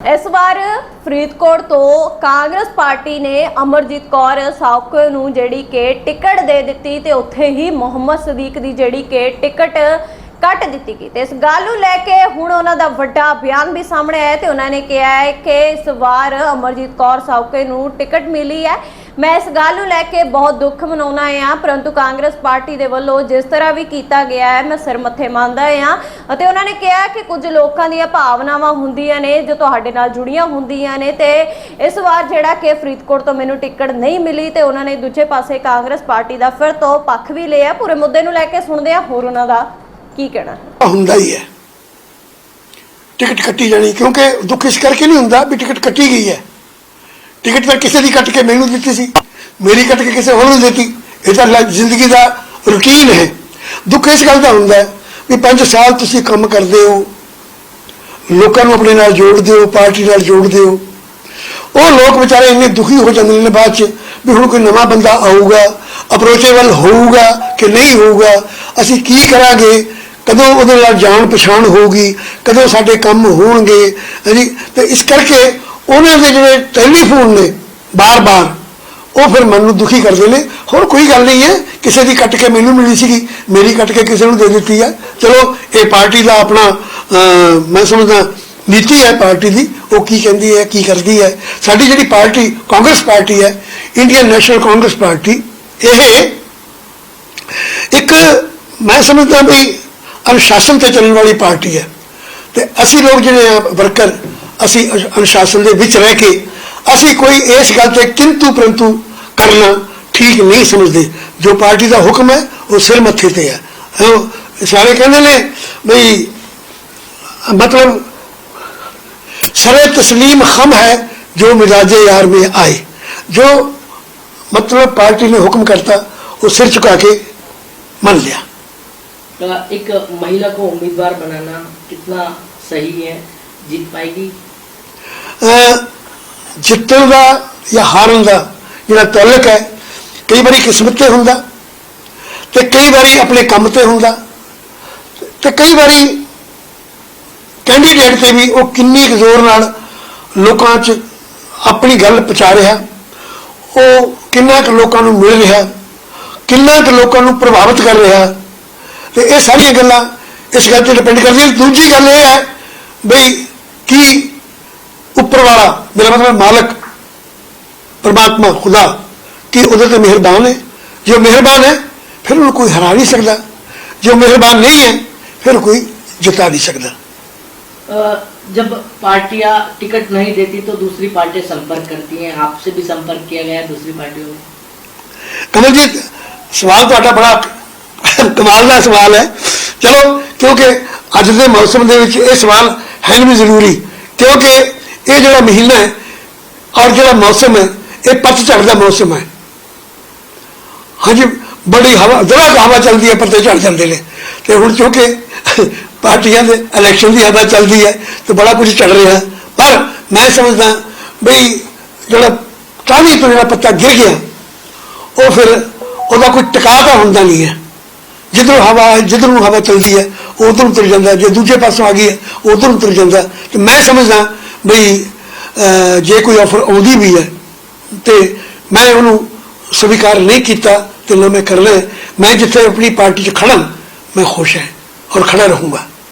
ਇਸ ਵਾਰ ਫਰੀਦਕੋਟ ਤੋਂ ਕਾਂਗਰਸ ਪਾਰਟੀ ਨੇ ਅਮਰਜੀਤ ਕੌਰ ਸਾਊਕੇ ਨੂੰ ਜਿਹੜੀ ਕਿ ਟਿਕਟ ਦੇ ਦਿੱਤੀ ਤੇ ਉੱਥੇ ਹੀ ਮੁਹੰਮਦ ਸਦੀਕ ਦੀ ਜਿਹੜੀ ਕਿ ਟਿਕਟ ਕੱਟ ਦਿੱਤੀ ਗਈ ਤੇ ਇਸ ਗੱਲ ਨੂੰ ਲੈ ਕੇ ਹੁਣ ਉਹਨਾਂ ਦਾ ਵੱਡਾ ਬਿਆਨ ਵੀ ਸਾਹਮਣੇ ਆਇਆ ਤੇ ਉਹਨਾਂ ਨੇ ਕਿਹਾ ਹੈ ਕਿ ਇਸ ਵਾਰ ਅਮਰਜੀਤ ਕੌਰ ਸਾਊਕੇ ਨੂੰ ਟਿਕਟ ਮਿਲੀ ਹੈ। ਮੈਂ ਇਸ ਗੱਲ ਨੂੰ ਲੈ ਕੇ ਬਹੁਤ ਦੁੱਖ ਮਨਾਉਣਾ ਆ ਪਰੰਤੂ ਕਾਂਗਰਸ ਪਾਰਟੀ ਦੇ ਵੱਲੋਂ ਜਿਸ ਤਰ੍ਹਾਂ ਵੀ ਕੀਤਾ ਗਿਆ ਹੈ, ਮੈਂ ਸਿਰ ਮੱਥੇ ਮੰਨਦਾ ਆ ਅਤੇ ਉਹਨਾਂ ਨੇ ਕਿਹਾ ਕਿ ਕੁਝ ਲੋਕਾਂ ਦੀਆਂ ਭਾਵਨਾਵਾਂ ਹੁੰਦੀਆਂ ਨੇ ਜੋ ਤੁਹਾਡੇ ਨਾਲ ਜੁੜੀਆਂ ਹੁੰਦੀਆਂ ਨੇ ਤੇ ਇਸ ਵਾਰ ਜਿਹੜਾ ਕਿ ਫਰੀਦਕੋਟ ਤੋਂ ਮੈਨੂੰ ਟਿਕਟ ਨਹੀਂ ਮਿਲੀ ਤੇ ਉਹਨਾਂ ਨੇ ਦੂਜੇ ਪਾਸੇ ਕਾਂਗਰਸ ਪਾਰਟੀ ਦਾ ਫਿਰ ਤੋਂ ਪੱਖ ਵੀ ਲਿਆ। ਪੂਰੇ ਮੁੱਦੇ ਨੂੰ ਲੈ ਕੇ ਸੁਣਦੇ ਆ ਹੋਰ ਉਹਨਾਂ ਦਾ ਕੀ ਕਹਿਣਾ? ਹੁੰਦਾ ਹੀ ਹੈ। ਟਿਕਟ ਕੱਟੀ ਜਾਣੀ, ਕਿਉਂਕਿ ਦੁੱਖ ਇਸ ਕਰਕੇ ਨਹੀਂ ਹੁੰਦਾ ਵੀ ਟਿਕਟ ਕੱਟੀ ਗਈ ਹੈ। ਟਿਕਟ ਤਾਂ ਕਿਸੇ ਦੀ ਕੱਟ ਕੇ ਮੈਨੂੰ ਦਿੱਤੀ ਸੀ, ਮੇਰੀ ਕੱਟ ਕੇ ਕਿਸੇ ਹੋਰ ਨੂੰ ਦਿੱਤੀ। ਇਹ ਤਾਂ ਲ- ਜ਼ਿੰਦਗੀ ਦਾ ਰੁਟੀਨ ਹੈ। ਦੁੱਖ ਇਸ ਗੱਲ ਦਾ ਹੁੰਦਾ ਹੈ ਵੀ 5 ਸਾਲ ਤੁਸੀਂ ਕੰਮ ਕਰਦੇ ਹੋ, ਲੋਕਾਂ ਨੂੰ ਆਪਣੇ ਨਾਲ ਜੋੜਦੇ ਹੋ, ਪਾਰਟੀ ਨਾਲ ਜੋੜਦੇ ਹੋ। ਉਹ ਲੋਕ ਵਿਚਾਰੇ ਇੰਨੇ ਦੁਖੀ ਹੋ ਜਾਂਦੇ ਨੇ ਬਾਅਦ ਚ ਵੀ ਹੁਣ ਕੋਈ ਨਵਾਂ ਬੰਦਾ ਆਊਗਾ ਅਪਰੋਚੇਬਲ ਹੋਊਗਾ ਕਿ ਨਹੀਂ ਹੋਊਗਾ, ਅਸੀਂ ਕੀ ਕਰਾਂਗੇ? ਕਦੋਂ ਉਹਦੇ ਨਾਲ ਜਾਣ ਪਛਾਣ ਹੋਊਗੀ, ਕਦੋਂ ਸਾਡੇ ਕੰਮ ਹੋਣਗੇ, ਹਾਂਜੀ, ਤੇ ਇਸ ਕਰਕੇ ਉਹਨਾਂ ਦੇ ਜਿਹੜੇ ਟੈਲੀਫੋਨ ਨੇ ਬਾਰ-ਬਾਰ, ਉਹ ਫਿਰ ਮਨ ਨੂੰ ਦੁਖੀ ਕਰਦੇ ਨੇ, ਹੋਰ ਕੋਈ ਗੱਲ ਨਹੀਂ ਹੈ, ਕਿਸੇ ਦੀ ਕੱਟ ਕੇ ਮੈਨੂੰ ਮਿਲੀ ਸੀਗੀ, ਮੇਰੀ ਕੱਟ ਕੇ ਕਿਸੇ ਨੂੰ ਦੇ ਦਿੱਤੀ ਹੈ ਚਲੋ, ਇਹ ਪਾਰਟੀ ਦਾ ਆਪਣਾ ਮੈਂ ਸਮਝਦਾ ਨੀਤੀ ਹੈ ਪਾਰਟੀ ਦੀ, ਉਹ ਕੀ ਕਹਿੰਦੀ ਹੈ, ਕੀ ਕਰਦੀ ਹੈ, ਸਾਡੀ ਜਿਹੜੀ ਪਾਰਟੀ, ਕਾਂਗਰਸ ਪਾਰਟੀ ਹੈ, ਇੰਡੀਅਨ ਨੈਸ਼ਨਲ ਕਾਂਗਰਸ ਪਾਰਟੀ, ਇਹ ਇੱਕ, ਮੈਂ ਸਮਝਦਾ ਵੀ ਅਨੁਸ਼ਾਸਨ ਤੇ ਚੱਲਣ ਵਾਲੀ ਪਾਰਟੀ ਹੈ। ਤੇ ਅਸੀਂ ਲੋਕ ਜਿਹੜੇ ਆ ਵਰਕਰ, ਅਸੀਂ ਅਨੁਸ਼ਾਸਨ ਦੇ ਵਿੱਚ ਰਹਿ ਕੇ ਅਸੀਂ ਕੋਈ ਇਸ ਗੱਲ ਤੇ ਕਿੰਤੂ ਪਰੰਤੂ ਕਰਨਾ ਠੀਕ ਨਹੀਂ ਸਮਝਦੇ। ਜੋ ਪਾਰਟੀ ਦਾ ਹੁਕਮ ਹੈ, ਉਹ ਸਿਰ ਮੱਥੇ ਤੇ ਹੈ। ਸਾਰੇ ਕਹਿੰਦੇ ਨੇ ਬਈ, ਮਤਲਬ ਸਰੇ ਤਸਲੀਮ ਖਮ ਹੈ ਜੋ ਮਿਜਾਜੇ ਯਾਰ ਮੇ ਆਏ। ਜੋ ਮਤਲਬ ਪਾਰਟੀ ਨੇ ਹੁਕਮ ਕਰਤਾ, ਉਹ ਸਿਰ ਝੁਕਾ ਕੇ ਮੰਨ ਲਿਆ। एक महिला को उम्मीदवार बनाना कितना सही है जीत पाएगी ਅਹ ਜਿੱਤਣ ਦਾ ਜਾਂ ਹਾਰਨ ਦਾ ਜਿਹੜਾ ਤਾਲੁਕ ਹੈ ਕਈ ਵਾਰੀ ਕਿਸਮਤ ਤੇ ਹੁੰਦਾ ਤੇ ਕਈ ਵਾਰੀ ਆਪਣੇ ਕੰਮ ਤੇ ਹੁੰਦਾ ਤੇ ਕਈ ਵਾਰੀ ਕੈਂਡੀਡੇਟ ਤੇ ਵੀ ਉਹ ਕਿੰਨੀ ਕੁ ਜ਼ੋਰ ਨਾਲ ਲੋਕਾਂ 'ਚ ਆਪਣੀ ਗੱਲ ਪਹੁੰਚਾ ਰਿਹਾ ਉਹ ਕਿੰਨਾ ਕੁ ਲੋਕਾਂ ਨੂੰ ਮਿਲ ਰਿਹਾ ਕਿੰਨਾ ਕੁ ਲੋਕਾਂ ਨੂੰ ਪ੍ਰਭਾਵਿਤ ਕਰ ਰਿਹਾ ਤੇ ਇਹ ਸਾਰੀਆਂ ਗੱਲਾਂ ਇਸ ਗੱਲ ਤੇ ਡਿਪੈਂਡ ਕਰਦੀਆਂ ਦੂਜੀ ਗੱਲ ਇਹ ਹੈ ਬਈ ਕੀ ਉੱਪਰ ਵਾਲਾ ਮੇਰਾ ਮਤਲਬ ਮਾਲਕ ਪਰਮਾਤਮਾ ਖੁਦਾ ਕੀ ਉਹਦੇ ਤੇ ਮਿਹਰਬਾਨ ਹੈ ਜੋ ਮਿਹਰਬਾਨ ਹੈ ਫਿਰ ਉਹਨੂੰ ਕੋਈ ਹਰਾ ਨਹੀਂ ਸਕਦਾ ਜੋ ਮਿਹਰਬਾਨ ਨਹੀਂ ਹੈ ਫਿਰ ਕੋਈ ਜਿਤਾ ਨਹੀਂ ਸਕਦਾ अ, जब पार्टियां टिकट नहीं देती तो दूसरी पार्टियां संपर्क करती हैं आपसे भी संपर्क किया गया है दूसरी पार्टियों में ਕਮਲਜੀਤ ਸਵਾਲ ਤੁਹਾਡਾ ਬੜਾ ਕਮਾਲ ਦਾ ਸਵਾਲ ਹੈ। ਚਲੋ, ਕਿਉਂਕਿ ਅੱਜ ਦੇ ਮੌਸਮ ਦੇ ਵਿੱਚ ਇਹ ਸਵਾਲ ਹੈ ਵੀ ਜ਼ਰੂਰੀ, ਕਿਉਂਕਿ ਇਹ ਜਿਹੜਾ ਮਹੀਨਾ ਹੈ ਔਰ ਜਿਹੜਾ ਮੌਸਮ ਹੈ, ਇਹ ਪਤਝੜ ਦਾ ਮੌਸਮ ਹੈ। ਹਾਂਜੀ, ਬੜੀ ਹਵਾ, ਜਰਾ ਹਵਾ ਚੱਲਦੀ ਹੈ, ਪੱਤੇ ਝੜ ਜਾਂਦੇ ਨੇ। ਤੇ ਹੁਣ ਕਿਉਂਕਿ ਪਾਰਟੀਆਂ ਦੇ ਇਲੈਕਸ਼ਨ ਦੀ ਹਵਾ ਚੱਲਦੀ ਹੈ, ਤੇ ਬੜਾ ਕੁਝ ਚੱਲ ਰਿਹਾ। ਪਰ ਮੈਂ ਸਮਝਦਾ ਬਈ ਜਿਹੜਾ ਟਾਹਲੀ ਤੋਂ ਜਿਹੜਾ ਪੱਤਾ ਗਿਰ ਗਿਆ, ਉਹ ਫਿਰ ਉਹਦਾ ਕੋਈ ਟਿਕਾਅ ਤਾਂ ਹੁੰਦਾ ਨਹੀਂ ਹੈ। ਜਿੱਧਰੋਂ ਹਵਾ, ਜਿੱਧਰ ਨੂੰ ਹਵਾ ਚੱਲਦੀ ਹੈ, ਉਧਰ ਨੂੰ ਤੁਰ ਜਾਂਦਾ, ਜੇ ਦੂਜੇ ਪਾਸੋਂ ਆ ਗਈ ਹੈ, ਉਧਰ ਨੂੰ ਤੁਰ ਜਾਂਦਾ ਤੇ ਮੈਂ ਸਮਝਦਾ ਬਈ ਜੇ ਕੋਈ ਆਫਰ ਆਉਂਦੀ ਵੀ ਹੈ, ਤੇ ਮੈਂ ਉਹਨੂੰ ਸਵੀਕਾਰ ਨਹੀਂ ਕੀਤਾ, ਤੇ ਨਾ ਮੈਂ ਕਰ ਹੈ। ਮੈਂ ਜਿੱਥੇ ਆਪਣੀ ਪਾਰਟੀ 'ਚ ਖੜਾ ਮੈਂ ਖੁਸ਼ ਹਾਂ ਔਰ ਖੜਾ ਰਹੂੰਗਾ